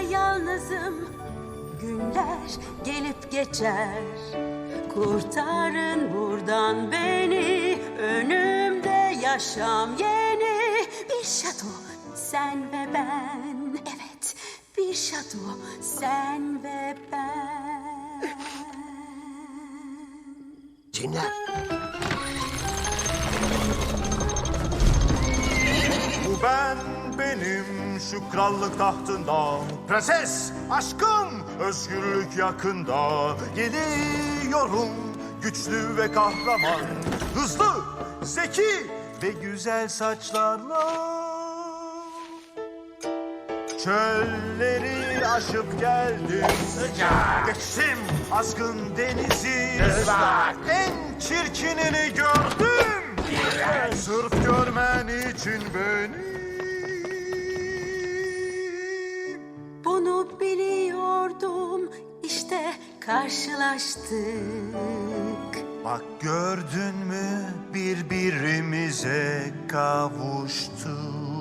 Yalnızım. Günler gelip geçer. Kurtarın buradan beni. Önümde yaşam yeni. Bir şato sen ve ben. Evet bir şato sen ve ben. Cinler. Bu ben benim şu krallık tahtında. Prenses aşkım özgürlük yakında. Geliyorum güçlü ve kahraman. Hızlı, zeki ve güzel saçlarla. Çölleri aşıp geldim. Geçtim azgın denizi. En çirkinini gördüm. Sırf görmen için beni Biliyordum. İşte karşılaştık. Bak gördün mü? Birbirimize kavuştuk